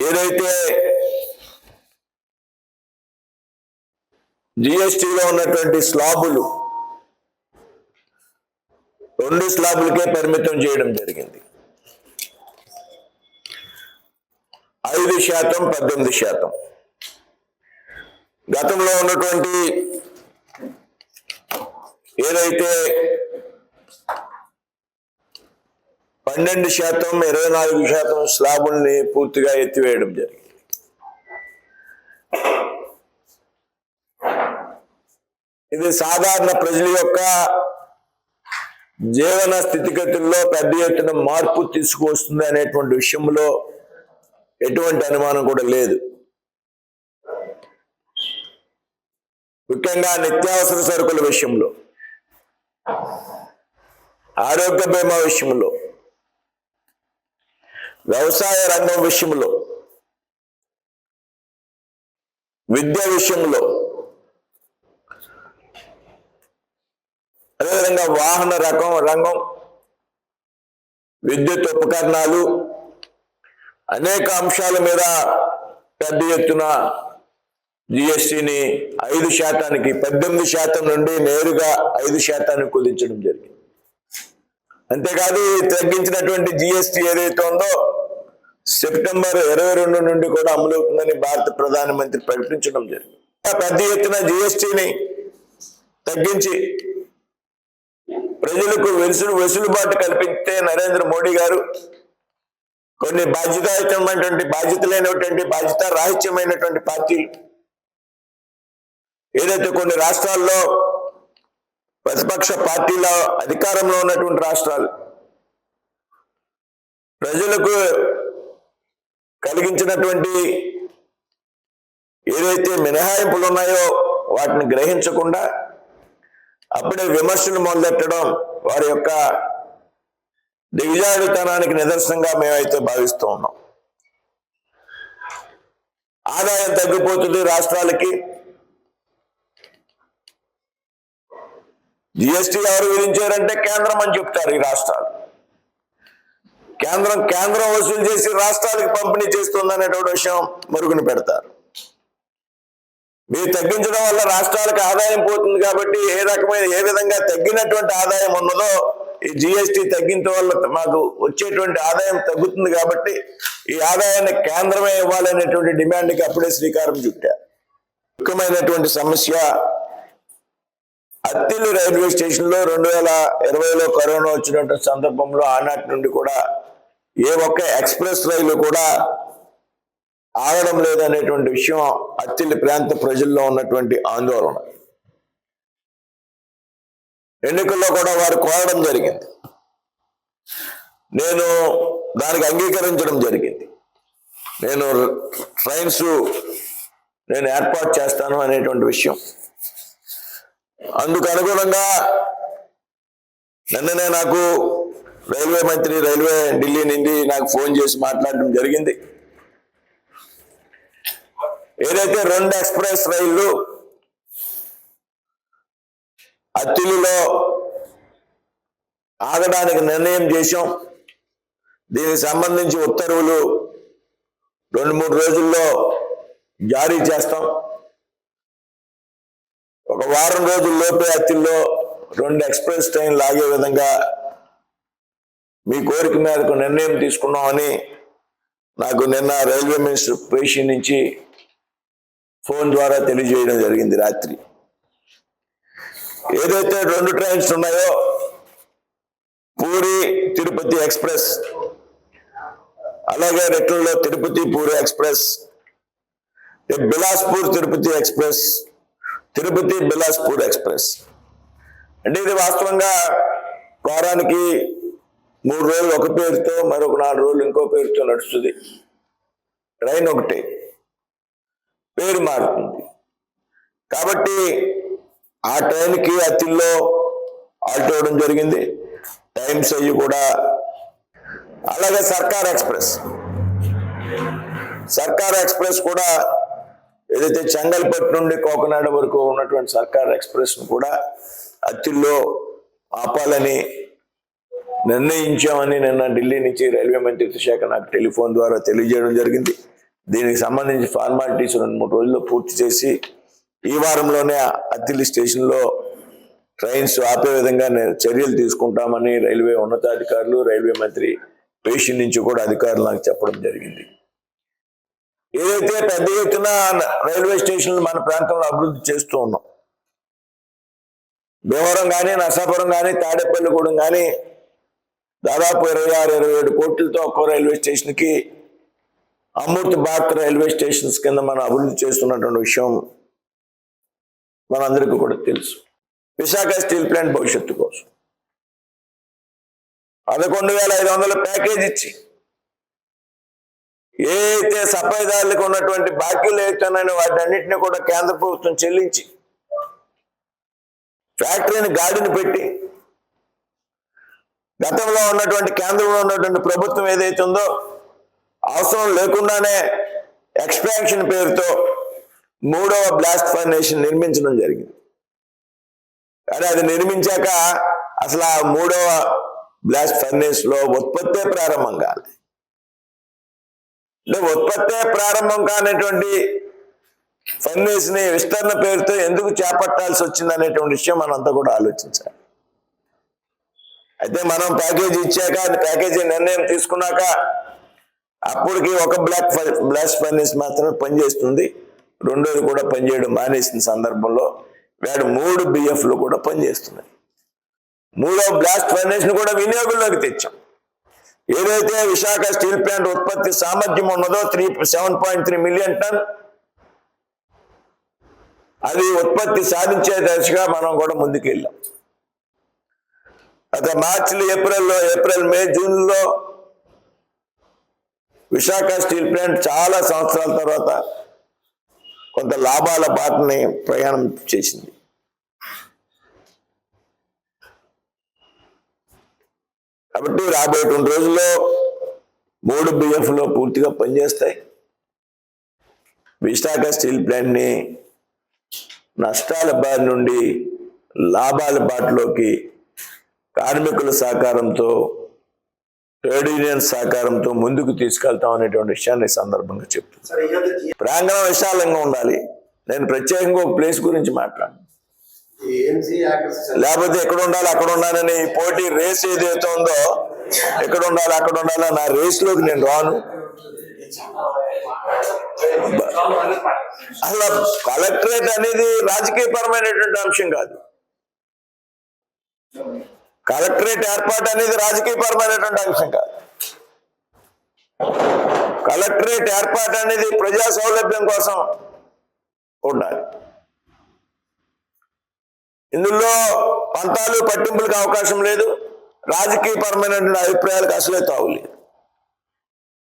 ఏదైతే జిఎస్టిలో ఉన్నటువంటి స్లాబులు రెండు స్లాబులకే పరిమితం చేయడం జరిగింది. ఐదు శాతం పద్దెనిమిది శాతం. గతంలో ఉన్నటువంటి ఏదైతే పన్నెండు శాతం ఇరవై నాలుగు శాతం స్లాబుల్ని పూర్తిగా ఎత్తివేయడం జరిగింది. ఇది సాధారణ ప్రజల యొక్క జీవన స్థితిగతుల్లో పెద్ద ఎత్తున మార్పు తీసుకువస్తుంది అనేటువంటి విషయంలో ఎటువంటి అనుమానం కూడా లేదు. ముఖ్యంగా నిత్యావసర సరుకుల విషయంలో ఆరోగ్య బీమా విషయంలో వ్యవసాయ రంగం విషయంలో విద్య విషయంలో అదేవిధంగా వాహన రకం రంగం విద్యుత్ ఉపకరణాలు అనేక అంశాల మీద పెద్ద ఎత్తున జిఎస్టిని ఐదు శాతానికి పద్దెనిమిది శాతం నుండి నేరుగా ఐదు శాతానికి కుదించడం జరిగింది. అంతేకాదు తగ్గించినటువంటి జిఎస్టి ఏదైతే ఉందో సెప్టెంబర్ ఇరవై రెండు నుండి కూడా అమలవుతుందని భారత ప్రధానమంత్రి ప్రకటించడం జరిగింది. పెద్ద ఎత్తున జిఎస్టిని తగ్గించి ప్రజలకు వెసులు వెసులుబాటు కల్పిస్తే నరేంద్ర మోడీ గారు కొన్ని బాధ్యతాయుతమైనటువంటి బాధ్యత లేనటువంటి బాధ్యత రాహిత్యమైనటువంటి పార్టీలు ఏదైతే కొన్ని రాష్ట్రాల్లో ప్రతిపక్ష పార్టీల అధికారంలో ఉన్నటువంటి రాష్ట్రాలు ప్రజలకు కలిగించినటువంటి ఏదైతే మినహాయింపులు ఉన్నాయో వాటిని గ్రహించకుండా అప్పుడే విమర్శలు మొదలెట్టడం వారి యొక్క దిగజాడుతనానికి నిదర్శనంగా మేమైతే భావిస్తూ ఉన్నాం. ఆదాయం తగ్గిపోతుంది రాష్ట్రాలకి. జిఎస్టీ ఎవరు విధించారంటే కేంద్రం అని చెప్తారు ఈ రాష్ట్రాలు. కేంద్రం కేంద్రం వసూలు చేసి రాష్ట్రాలకు పంపిణీ చేస్తుంది అనేటువంటి విషయం మరుగున పెడతారు. మీరు తగ్గించడం వల్ల రాష్ట్రాలకు ఆదాయం పోతుంది కాబట్టి ఏ రకమైన ఏ విధంగా తగ్గినటువంటి ఆదాయం ఉన్నదో ఈ జిఎస్టి తగ్గించడం వల్ల మాకు వచ్చేటువంటి ఆదాయం తగ్గుతుంది కాబట్టి ఈ ఆదాయాన్ని కేంద్రమే ఇవ్వాలనేటువంటి డిమాండ్కి అప్పుడే శ్రీకారం చుట్టారు ముఖ్యమైనటువంటి సమస్య అత్తిల్లు రైల్వే స్టేషన్లో రెండు వేల ఇరవైలో కరోనా వచ్చినటువంటి సందర్భంలో ఆనాటి నుండి కూడా ఏ ఒక్క ఎక్స్ప్రెస్ రైలు కూడా ఆగడం లేదనేటువంటి విషయం అత్తిల్లి ప్రాంత ప్రజల్లో ఉన్నటువంటి ఆందోళన. ఎన్నికల్లో కూడా వారు కోరడం జరిగింది. నేను దానికి అంగీకరించడం జరిగింది. నేను ట్రైన్స్ నేను ఏర్పాటు చేస్తాను అనేటువంటి విషయం. అందుకు అనుగుణంగా నిన్ననే నాకు రైల్వే మంత్రి రైల్వే ఢిల్లీ నుండి నాకు ఫోన్ చేసి మాట్లాడడం జరిగింది. ఏదైతే రెండు ఎక్స్ప్రెస్ రైళ్ళు అత్తిలిలో ఆగడానికి నిర్ణయం చేశాం దీనికి సంబంధించి ఉత్తర్వులు రెండు మూడు రోజుల్లో జారీ చేస్తాం. ఒక వారం రోజుల్లోపే అత్తిల్లో రెండు ఎక్స్ప్రెస్ ట్రైన్లు ఆగే విధంగా మీ కోరిక మేరకు నిర్ణయం తీసుకున్నామని నాకు నిన్న రైల్వే మినిస్టర్ పేషి నుంచి ఫోన్ ద్వారా తెలియజేయడం జరిగింది రాత్రి. ఏదైతే రెండు ట్రైన్స్ ఉన్నాయో పూరి తిరుపతి ఎక్స్ప్రెస్ అలాగే రెట్లలో Tirupati Puri express Bilaspur Tirupati express Tirupati Bilaspur express. అంటే ఇది వాస్తవంగా వారానికి మూడు రోజులు ఒక పేరుతో మరొక నాలుగు రోజులు ఇంకో పేరుతో నడుస్తుంది. ట్రైన్ ఒకటి. పేరు మారుతుంది. కాబట్టి ఆ ట్రైన్కి అతిల్లో ఆల్ట్ అవ్వడం జరిగింది. టైమ్స్ అయ్యి కూడా అలాగే సర్కార్ ఎక్స్ప్రెస్. సర్కార్ ఎక్స్ప్రెస్ కూడా ఏదైతే చెంగల్పట్టు నుండి కోకనాడ వరకు ఉన్నటువంటి సర్కార్ ఎక్స్ప్రెస్ను కూడా అత్తిల్లో ఆపాలని నిర్ణయించామని నిన్న ఢిల్లీ నుంచి రైల్వే మంత్రిత్వ శాఖ నాకు టెలిఫోన్ ద్వారా తెలియజేయడం జరిగింది. దీనికి సంబంధించి ఫార్మాలిటీస్ రెండు మూడు రోజుల్లో పూర్తి చేసి ఈ వారంలోనే అత్తిలి స్టేషన్లో ట్రైన్స్ ఆపే విధంగా చర్యలు తీసుకుంటామని రైల్వే ఉన్నతాధికారులు రైల్వే మంత్రి పేషి నుంచి కూడా అధికారులు నాకు చెప్పడం జరిగింది. ఏదైతే పెద్ద ఎత్తున రైల్వే స్టేషన్లు మన ప్రాంతంలో అభివృద్ధి చేస్తూ ఉన్నాం. భీమవరం కానీ నర్సాపురం కానీ తాడేపల్లిగూడెం కానీ దాదాపు ఇరవై ఆరు ఇరవై ఏడు కోట్లతో ఒక్కో రైల్వే స్టేషన్కి అమృత్ భారత్ రైల్వే స్టేషన్స్ కింద మనం అభివృద్ధి చేస్తున్నటువంటి విషయం మనందరికీ కూడా తెలుసు. విశాఖ స్టీల్ ప్లాంట్ భవిష్యత్తు కోసం. పదకొండు వేల ఐదు వందల ప్యాకేజ్ ఇచ్చి ఏదైతే అయితే ఉన్నటువంటి బాకీలు ఏతున్నాయో వాటి కూడా కేంద్ర ప్రభుత్వం చెల్లించి ఫ్యాక్టరీని గాడిని పెట్టి గతంలో ఉన్నటువంటి కేంద్రంలో ఉన్నటువంటి ప్రభుత్వం ఏదైతే ఉందో అవసరం లేకుండానే ఎక్స్పాన్షన్ పేరుతో మూడవ బ్లాస్ట్ ఫర్నేషన్ నిర్మించడం జరిగింది. కానీ అది నిర్మించాక అసలు ఆ మూడవ బ్లాస్ట్ ఫర్నేస్లో ఉత్పత్తే ప్రారంభం కాలే. అంటే ఉత్పత్తే ప్రారంభం కానటువంటి ఫర్నేస్ని విస్తరణ పేరుతో ఎందుకు చేపట్టాల్సి వచ్చింది అనేటువంటి విషయం మనంతా కూడా ఆలోచించాలి. అయితే మనం ప్యాకేజ్ ఇచ్చాక అది ప్యాకేజీ నిర్ణయం తీసుకున్నాక అప్పటికి ఒక బ్లాక్ బ్లాస్ట్ ఫర్నేస్ మాత్రమే పనిచేస్తుంది. రెండోది కూడా పనిచేయడం మానేసిన సందర్భంలో వేడు మూడు బిఎఫ్లు కూడా పనిచేస్తున్నాయి. మూడో బ్లాస్ట్ ఫర్నేస్ కూడా వినియోగంలోకి తెచ్చాం. ఏదైతే విశాఖ స్టీల్ ప్లాంట్ ఉత్పత్తి సామర్థ్యం ఉన్నదో three seven point three million ton అది ఉత్పత్తి సాధించే దశగా మనం కూడా ముందుకెళ్ళాం. అదే మార్చిలో ఏప్రిల్లో ఏప్రిల్ మే జూన్లో విశాఖ స్టీల్ ప్లాంట్ చాలా సంవత్సరాల తర్వాత కొంత లాభాల బాటని ప్రయాణం చేసింది. కాబట్టి రాబోయేటువంటి రోజుల్లో మూడు బిఎఫ్లో పూర్తిగా పనిచేస్తాయి. విశాఖ స్టీల్ ప్లాంట్ని నష్టాల బారి నుండి లాభాల బాటలోకి కార్మికుల సహకారంతో ట్రేడ్ యూనియన్ సహకారంతో ముందుకు తీసుకెళ్తాం అనేటువంటి విషయాన్ని సందర్భంగా ఇక ప్రాంగణం విశాలంగా ఉండాలి. నేను ప్రత్యేకంగా ఒక ప్లేస్ గురించి మాట్లాడు లేకపోతే ఎక్కడ ఉండాలి అక్కడ ఉండాలని ఈ పోటీ రేస్ ఏదైతే ఉందో ఎక్కడ ఉండాలి అక్కడ ఉండాలి నా రేస్లోకి నేను రాను. అసలు కలెక్టరేట్ అనేది రాజకీయపరమైనటువంటి అంశం కాదు. కలెక్టరేట్ ఏర్పాటు అనేది రాజకీయపరమైనటువంటి అంశం కాదు. కలెక్టరేట్ ఏర్పాటు అనేది ప్రజా సౌలభ్యం కోసం ఉండాలి. ఇందులో పంతాలు పట్టింపులకు అవకాశం లేదు. రాజకీయపరమైనటువంటి అభిప్రాయాలకు అసలే తావులేదు.